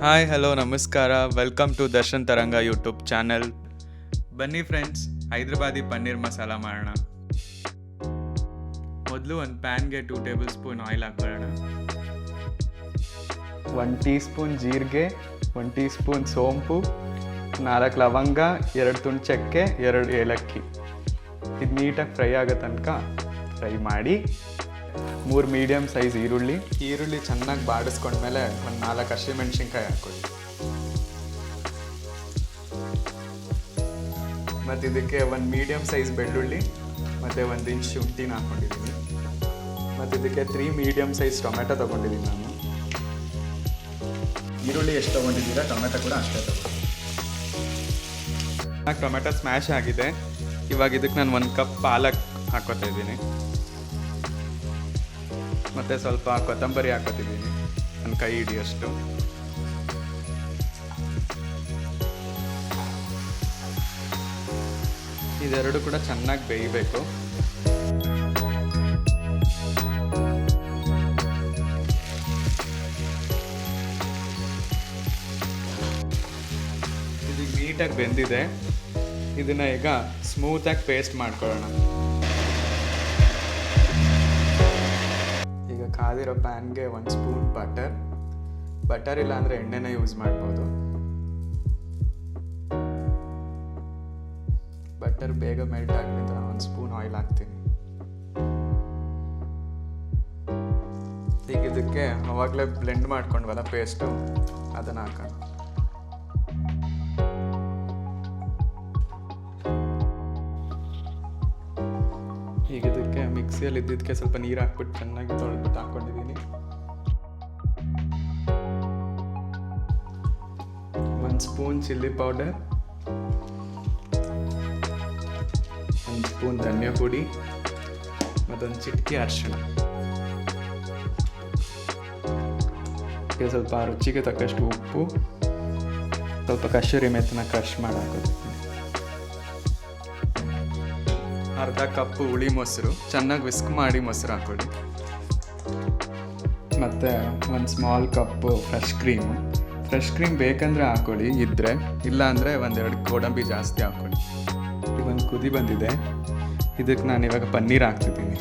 Hi hello ನಮಸ್ಕಾರ welcome to Darshan Taranga YouTube channel ಬನ್ನಿ friends Hyderabadi paneer masala ಮಾಡೋಣ. ಮೊದಲು ಒಂದು ಪ್ಯಾನ್ಗೆ ಟೂ ಟೇಬಲ್ ಸ್ಪೂನ್ ಆಯಿಲ್ ಹಾಕೊಳ್ಳೋಣ. ಒನ್ ಟೀ ಸ್ಪೂನ್ ಜೀರಿಗೆ ಒನ್ ಟೀ ಸ್ಪೂನ್ ಸೋಂಪು, ನಾಲ್ಕು ಲವಂಗ, ಎರಡು ತುಂಡು ಚಕ್ಕೆ, ಎರಡು ಏಲಕ್ಕಿ. ಇದು ನೀಟಾಗಿ ಫ್ರೈ ಆಗೋ ತನಕ ಫ್ರೈ ಮಾಡಿ. ಮೂರು ಮೀಡಿಯಮ್ ಸೈಜ್ ಈರುಳ್ಳಿ. ಈರುಳ್ಳಿ ಚೆನ್ನಾಗಿ ಬಾಡಿಸ್ಕೊಂಡ್ಮೇಲೆ ಒಂದು ನಾಲ್ಕು ಹಸಿಮೆಣ್ಸಿನ್ಕಾಯಿ ಹಾಕೊಳ್ಳಿ ಮತ್ತು ಇದಕ್ಕೆ ಒಂದು ಮೀಡಿಯಮ್ ಸೈಜ್ ಬೆಳ್ಳುಳ್ಳಿ ಮತ್ತು ಒಂದು ಇಂಚ್ ಶುಂಠಿನ ಹಾಕ್ಕೊಂಡಿದ್ದೀನಿ ಮತ್ತು ಇದಕ್ಕೆ ತ್ರೀ ಮೀಡಿಯಮ್ ಸೈಜ್ ಟೊಮೆಟೊ ತೊಗೊಂಡಿದ್ದೀನಿ ನಾನು. ಈರುಳ್ಳಿ ಎಷ್ಟು ತೊಗೊಂಡಿದ್ದೀರಾ? ಟೊಮೆಟೊ ಕೂಡ ಅಷ್ಟೇ ತೊಗೊಂಡಿದ್ದೀನಿ ಟೊಮೆಟೊ ಸ್ಮ್ಯಾಶ್ ಆಗಿದೆ. ಇವಾಗ ಇದಕ್ಕೆ ನಾನು ಒಂದು ಕಪ್ ಪಾಲಕ್ ಹಾಕೋತಾ ಇದ್ದೀನಿ. ಮತ್ತು ಸ್ವಲ್ಪ ಕೊತ್ತಂಬರಿ ಹಾಕೋತಿದ್ದೀನಿ. ನನ್ನ ಕೈ ಹಿಡಿಯಷ್ಟು. ಇದೆರಡು ಕೂಡ ಚೆನ್ನಾಗಿ ಬೇಯಬೇಕು. ಇದು ನೀಟಾಗಿ ಬೆಂದಿದೆ. ಇದನ್ನ ಈಗ ಸ್ಮೂತಾಗಿ ಪೇಸ್ಟ್ ಮಾಡ್ಕೊಳ್ಳೋಣ. ಕಾದಿರೋ ಪ್ಯಾನ್ಗೆ ಒಂದು ಸ್ಪೂನ್ ಬಟರ್. ಬಟರ್ ಇಲ್ಲ ಅಂದರೆ ಎಣ್ಣೆನ ಯೂಸ್ ಮಾಡ್ಬೋದು. ಬಟರ್ ಬೇಗ ಮೆಲ್ಟ್ ಆಗಲಿ ಅಂತ ನಾನು ಒಂದು ಸ್ಪೂನ್ ಆಯಿಲ್ ಹಾಕ್ತೀನಿ. ಈಗ ಇದಕ್ಕೆ ಅವಾಗಲೇ ಬ್ಲೆಂಡ್ ಮಾಡ್ಕೊಂಡ್ವಲ್ಲ ಪೇಸ್ಟು ಅದನ್ನು ಹಾಕೋಣ. ಈಗ ಇದಕ್ಕೆ ಮಿಕ್ಸಿಯಲ್ಲಿ ಇದ್ದಿದ್ದಕ್ಕೆ ಸ್ವಲ್ಪ ನೀರು ಹಾಕ್ಬಿಟ್ಟು ಚೆನ್ನಾಗಿ ತೊಳೆದ್ಬಿಟ್ಟು ಹಾಕ್ಕೊಂಡಿದ್ದೀನಿ ಒಂದು ಸ್ಪೂನ್ ಚಿಲ್ಲಿ ಪೌಡರ್, ಒಂದು ಸ್ಪೂನ್ ಧನಿಯಾ ಪುಡಿ, ಮತ್ತೊಂದು ಚಿಟಕಿ ಅರಿಶಿಣ. ಸ್ವಲ್ಪ ರುಚಿಗೆ ತಕ್ಕಷ್ಟು ಉಪ್ಪು, ಸ್ವಲ್ಪ ಕಶೂರಿ ಮೆತ್ತನ ಕ್ರಷ್ ಮಾಡಿ ಅರ್ಧ ಕಪ್ ಹುಳಿ ಮೊಸರು, ಚೆನ್ನಾಗಿ ವಿಸ್ಕ್ ಮಾಡಿ ಮೊಸರು ಹಾಕೊಳ್ಳಿ. ಮತ್ತು ಒಂದು small cup fresh cream fresh cream ಬೇಕಂದರೆ ಹಾಕೊಳ್ಳಿ ಇದ್ದರೆ ಇಲ್ಲ ಅಂದರೆ ಒಂದೆರಡು ಗೋಡಂಬಿ ಜಾಸ್ತಿ ಹಾಕೊಳ್ಳಿ. ಒಂದು ಕುದಿ ಬಂದಿದೆ. ಇದಕ್ಕೆ ನಾನು ಇವಾಗ ಪನ್ನೀರ್ ಹಾಕ್ತಿದ್ದೀನಿ.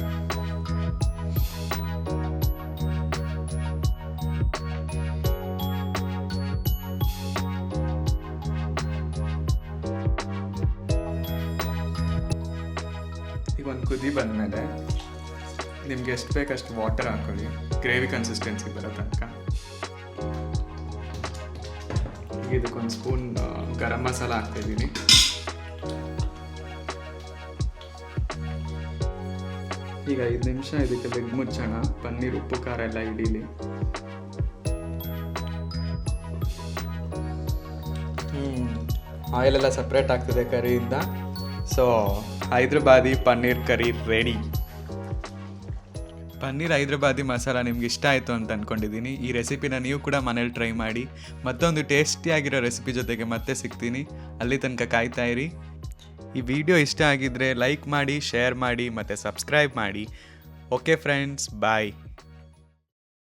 ಒಂದು ಕುದಿ ಬಂದಮೇಲೆ ನಿಮ್ಗೆ ಎಷ್ಟು ಬೇಕಷ್ಟು ವಾಟರ್ ಹಾಕೊಳ್ಳಿ. ಗ್ರೇವಿ ಕನ್ಸಿಸ್ಟೆನ್ಸಿ ಬರೋ ತನಕ. ಇದಕ್ಕೊಂದು ಸ್ಪೂನ್ ಗರಂ ಮಸಾಲ ಹಾಕ್ತಾಯಿದ್ದೀನಿ. ಈಗ ಐದು ನಿಮಿಷ ಇದಕ್ಕೆ ಬೆಗ್ ಮುಚ್ಚೋಣ. ಪನ್ನೀರ್, ಉಪ್ಪು, ಖಾರ ಎಲ್ಲ ಇಡೀಲಿ ಆಯಿಲ್ ಎಲ್ಲ ಸಪ್ರೇಟ್ ಆಗ್ತದೆ ಕರಿಯಿಂದ. So Hyderabadi paneer curry ready paneer Hyderabadi masala ನಿಮ್ಗೆ ಇಷ್ಟ ಆಯಿತು ಅಂತ ಅಂದ್ಕೊಂಡಿದ್ದೀನಿ ಈ ರೆಸಿಪಿನ ನೀವು ಕೂಡ ಮನೇಲಿ ಟ್ರೈ ಮಾಡಿ. ಮತ್ತೊಂದು ಟೇಸ್ಟಿಯಾಗಿರೋ ರೆಸಿಪಿ ಜೊತೆಗೆ ಮತ್ತೆ ಸಿಗ್ತೀನಿ. ಅಲ್ಲಿ ತನಕ ಕಾಯ್ತಾ ಇರಿ. ಈ ವಿಡಿಯೋ ಇಷ್ಟ ಆಗಿದ್ದರೆ ಲೈಕ್ ಮಾಡಿ ಶೇರ್ ಮಾಡಿ, ಮತ್ತು ಸಬ್ಸ್ಕ್ರೈಬ್ ಮಾಡಿ. Okay friends bye